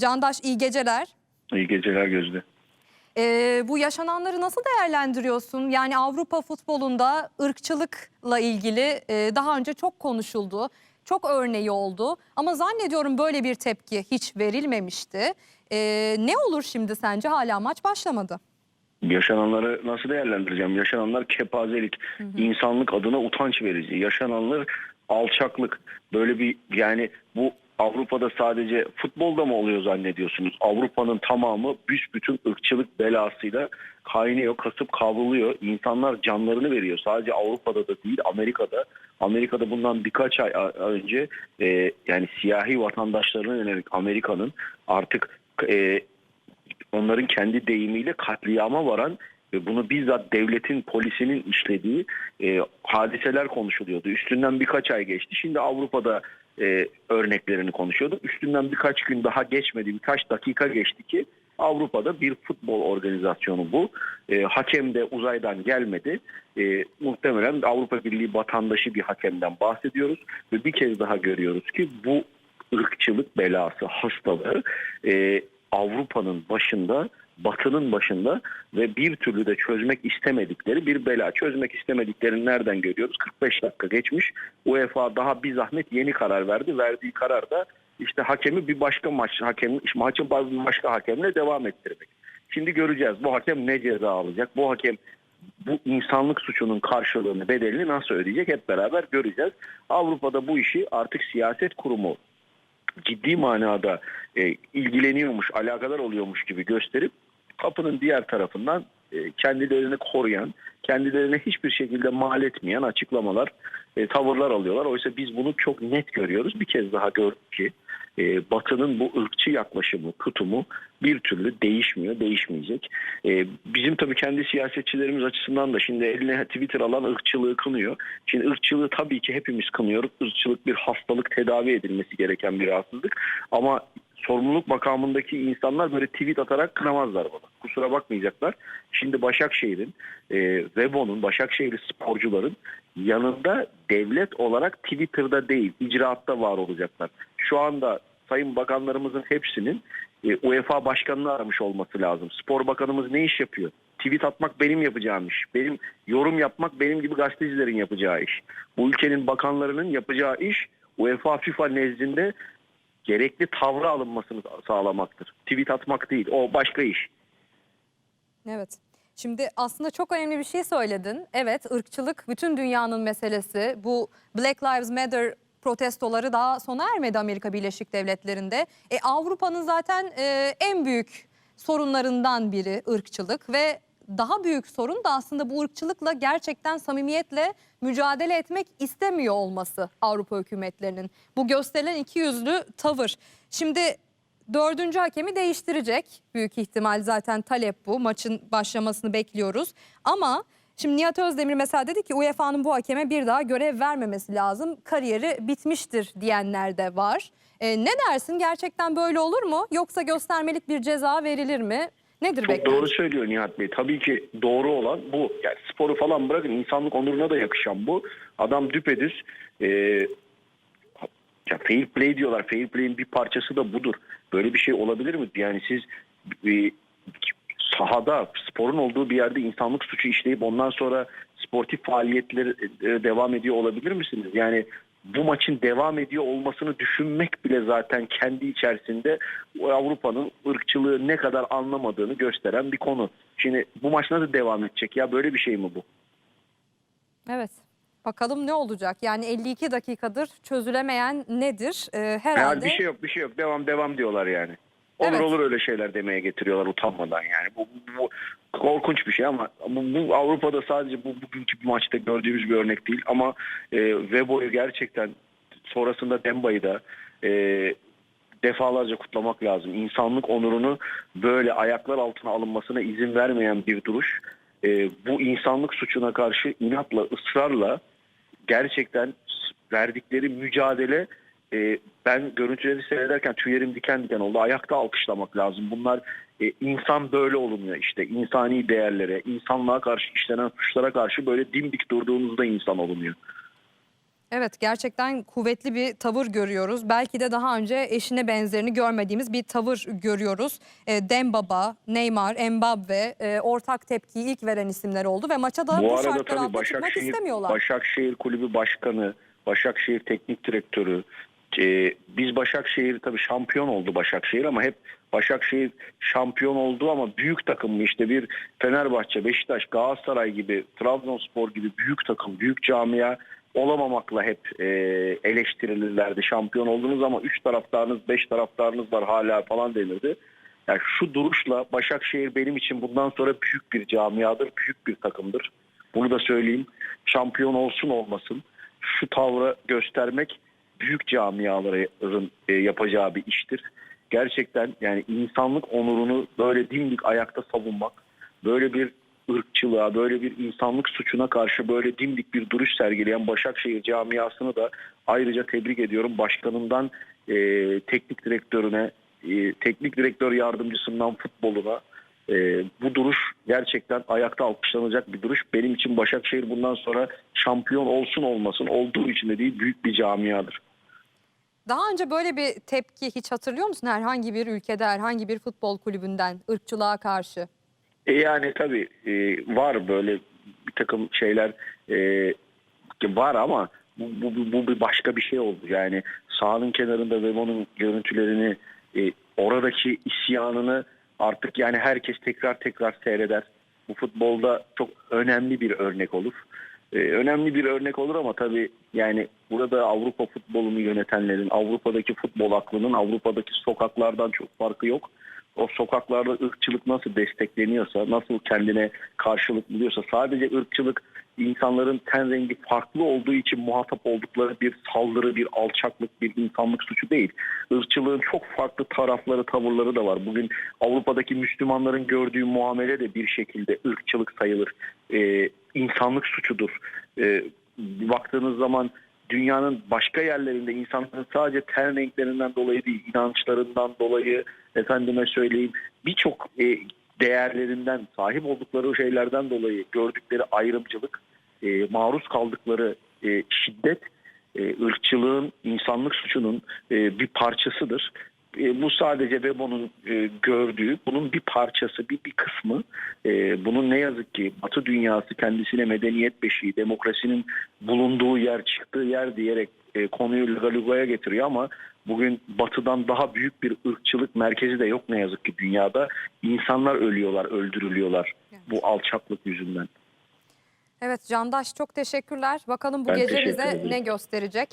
Candaş iyi geceler. İyi geceler Gözde. Ee, bu yaşananları nasıl değerlendiriyorsun? Yani Avrupa futbolunda ırkçılıkla ilgili e, daha önce çok konuşuldu. Çok örneği oldu ama zannediyorum böyle bir tepki hiç verilmemişti. Ee, ne olur şimdi sence hala maç başlamadı? Yaşananları nasıl değerlendireceğim? Yaşananlar kepazelik, insanlık adına utanç verici. Yaşananlar alçaklık. Böyle bir yani bu Avrupa'da sadece futbolda mı oluyor zannediyorsunuz? Avrupa'nın tamamı büsbütün ırkçılık belasıyla kaynıyor, kasıp kavruluyor. İnsanlar canlarını veriyor. Sadece Avrupa'da da değil, Amerika'da. Amerika'da bundan birkaç ay önce e, yani siyahi vatandaşlarına yönelik Amerika'nın artık e, onların kendi deyimiyle katliama varan ve bunu bizzat devletin polisinin işlediği e, hadiseler konuşuluyordu. Üstünden birkaç ay geçti. Şimdi Avrupa'da e, örneklerini konuşuyorduk. Üstünden birkaç gün daha geçmedi, birkaç dakika geçti ki Avrupa'da bir futbol organizasyonu bu. E, hakem de uzaydan gelmedi. E, muhtemelen Avrupa Birliği vatandaşı bir hakemden bahsediyoruz ve bir kez daha görüyoruz ki bu ırkçılık belası, hastalığı e, Avrupa'nın başında, Batı'nın başında ve bir türlü de çözmek istemedikleri bir bela. Çözmek istemediklerini nereden görüyoruz? 45 dakika geçmiş. UEFA daha bir zahmet yeni karar verdi. Verdiği karar da işte hakemi bir başka maç, hakem, maçın bir başka hakemle devam ettirmek. Şimdi göreceğiz bu hakem ne ceza alacak? Bu hakem bu insanlık suçunun karşılığını, bedelini nasıl ödeyecek hep beraber göreceğiz. Avrupa'da bu işi artık siyaset kurumu ciddi manada e, ilgileniyormuş, alakadar oluyormuş gibi gösterip kapının diğer tarafından e, kendilerini koruyan, kendilerine hiçbir şekilde mal etmeyen açıklamalar, e, tavırlar alıyorlar. Oysa biz bunu çok net görüyoruz. Bir kez daha gördük ki e, Batı'nın bu ırkçı yaklaşımı, tutumu bir türlü değişmiyor, değişmeyecek. Bizim tabii kendi siyasetçilerimiz açısından da şimdi eline Twitter alan ırkçılığı kınıyor. Şimdi ırkçılığı tabii ki hepimiz kınıyoruz. Irkçılık bir hastalık, tedavi edilmesi gereken bir rahatsızlık. Ama sorumluluk makamındaki insanlar böyle tweet atarak kınamazlar bunu. Kusura bakmayacaklar. Şimdi Başakşehir'in, e, Vebo'nun, Başakşehirli sporcuların yanında devlet olarak Twitter'da değil, icraatta var olacaklar. Şu anda sayın bakanlarımızın hepsinin e, UEFA başkanını aramış olması lazım. Spor bakanımız ne iş yapıyor? Tweet atmak benim yapacağım iş. Benim yorum yapmak benim gibi gazetecilerin yapacağı iş. Bu ülkenin bakanlarının yapacağı iş UEFA FIFA nezdinde gerekli tavrı alınmasını sağlamaktır. Tweet atmak değil. O başka iş. Evet. Şimdi aslında çok önemli bir şey söyledin. Evet, ırkçılık bütün dünyanın meselesi. Bu Black Lives Matter protestoları daha sona ermedi Amerika Birleşik Devletleri'nde. E, Avrupa'nın zaten e, en büyük sorunlarından biri ırkçılık ve daha büyük sorun da aslında bu ırkçılıkla gerçekten samimiyetle mücadele etmek istemiyor olması Avrupa hükümetlerinin. Bu gösterilen iki yüzlü tavır. Şimdi dördüncü hakemi değiştirecek büyük ihtimal zaten talep bu. Maçın başlamasını bekliyoruz. Ama şimdi Nihat Özdemir mesela dedi ki UEFA'nın bu hakeme bir daha görev vermemesi lazım. Kariyeri bitmiştir diyenler de var. E, ne dersin gerçekten böyle olur mu? Yoksa göstermelik bir ceza verilir mi? Nedir Çok beklenti? doğru söylüyor Nihat Bey. Tabii ki doğru olan bu. Yani sporu falan bırakın insanlık onuruna da yakışan bu. Adam düpedüz e, ya fair play diyorlar. Fair play'in bir parçası da budur. Böyle bir şey olabilir mi? Yani siz e, sahada sporun olduğu bir yerde insanlık suçu işleyip ondan sonra sportif faaliyetleri e, devam ediyor olabilir misiniz? Yani bu maçın devam ediyor olmasını düşünmek bile zaten kendi içerisinde Avrupa'nın ırkçılığı ne kadar anlamadığını gösteren bir konu. Şimdi bu maç nasıl devam edecek ya böyle bir şey mi bu? Evet. Bakalım ne olacak? Yani 52 dakikadır çözülemeyen nedir? Ee, herhalde Ya bir şey yok bir şey yok devam devam diyorlar yani. Olur Evet. olur öyle şeyler demeye getiriyorlar utanmadan yani. Bu, bu, bu korkunç bir şey ama bu, bu Avrupa'da sadece bu bugünkü bir maçta gördüğümüz bir örnek değil ama e, Webo'yu gerçekten sonrasında Demba'yı da e, defalarca kutlamak lazım. İnsanlık onurunu böyle ayaklar altına alınmasına izin vermeyen bir duruş. E, bu insanlık suçuna karşı inatla, ısrarla gerçekten verdikleri mücadele e, ben görüntüleri seyrederken tüylerim diken diken oldu. Ayakta alkışlamak lazım. Bunlar e, insan böyle olmuyor işte. İnsani değerlere, insanlığa karşı işlenen suçlara karşı böyle dimdik durduğunuzda insan olunuyor. Evet gerçekten kuvvetli bir tavır görüyoruz. Belki de daha önce eşine benzerini görmediğimiz bir tavır görüyoruz. E, Dembaba, Neymar, Mbappe e, ortak tepkiyi ilk veren isimler oldu ve maça da bu, Bu arada şartlar altında Başakşehir, istemiyorlar. Başakşehir Kulübü Başkanı, Başakşehir Teknik Direktörü, e, biz Başakşehir tabii şampiyon oldu Başakşehir ama hep Başakşehir şampiyon oldu ama büyük takım mı işte bir Fenerbahçe, Beşiktaş, Galatasaray gibi, Trabzonspor gibi büyük takım, büyük camia olamamakla hep e, eleştirilirlerdi. Şampiyon oldunuz ama 3 taraftarınız, 5 taraftarınız var hala falan denirdi. Yani şu duruşla Başakşehir benim için bundan sonra büyük bir camiadır, büyük bir takımdır. Bunu da söyleyeyim. Şampiyon olsun olmasın. Şu tavrı göstermek büyük camiaların e, yapacağı bir iştir. Gerçekten yani insanlık onurunu böyle dimdik ayakta savunmak, böyle bir ırkçılığa, böyle bir insanlık suçuna karşı böyle dimdik bir duruş sergileyen Başakşehir camiasını da ayrıca tebrik ediyorum. Başkanından e, teknik direktörüne, e, teknik direktör yardımcısından futboluna e, bu duruş gerçekten ayakta alkışlanacak bir duruş. Benim için Başakşehir bundan sonra şampiyon olsun olmasın olduğu için de değil büyük bir camiadır. Daha önce böyle bir tepki hiç hatırlıyor musun herhangi bir ülkede, herhangi bir futbol kulübünden ırkçılığa karşı? E yani tabii e, var böyle bir takım şeyler e, var ama bu, bu, bu, bu başka bir şey oldu. Yani sahanın kenarında Vemo'nun görüntülerini e, oradaki isyanını artık yani herkes tekrar tekrar seyreder. Bu futbolda çok önemli bir örnek olur. E, önemli bir örnek olur ama tabii yani burada Avrupa futbolunu yönetenlerin, Avrupa'daki futbol aklının Avrupa'daki sokaklardan çok farkı yok o sokaklarda ırkçılık nasıl destekleniyorsa, nasıl kendine karşılık buluyorsa sadece ırkçılık insanların ten rengi farklı olduğu için muhatap oldukları bir saldırı, bir alçaklık, bir insanlık suçu değil. Irkçılığın çok farklı tarafları, tavırları da var. Bugün Avrupa'daki Müslümanların gördüğü muamele de bir şekilde ırkçılık sayılır. Ee, insanlık suçudur. Ee, baktığınız zaman dünyanın başka yerlerinde insanların sadece ten renklerinden dolayı değil, inançlarından dolayı, efendime söyleyeyim birçok e, değerlerinden, sahip oldukları şeylerden dolayı gördükleri ayrımcılık, e, maruz kaldıkları e, şiddet, e, ırkçılığın, insanlık suçunun e, bir parçasıdır. E, bu sadece Webo'nun e, gördüğü, bunun bir parçası, bir, bir kısmı. E, bunun ne yazık ki Batı dünyası kendisine medeniyet beşiği, demokrasinin bulunduğu yer, çıktığı yer diyerek e, konuyu Lugaluga'ya getiriyor ama bugün Batı'dan daha büyük bir ırkçılık merkezi de yok ne yazık ki dünyada. İnsanlar ölüyorlar, öldürülüyorlar bu alçaklık yüzünden. Evet Candaş çok teşekkürler. Bakalım bu Ben gece bize ne gösterecek?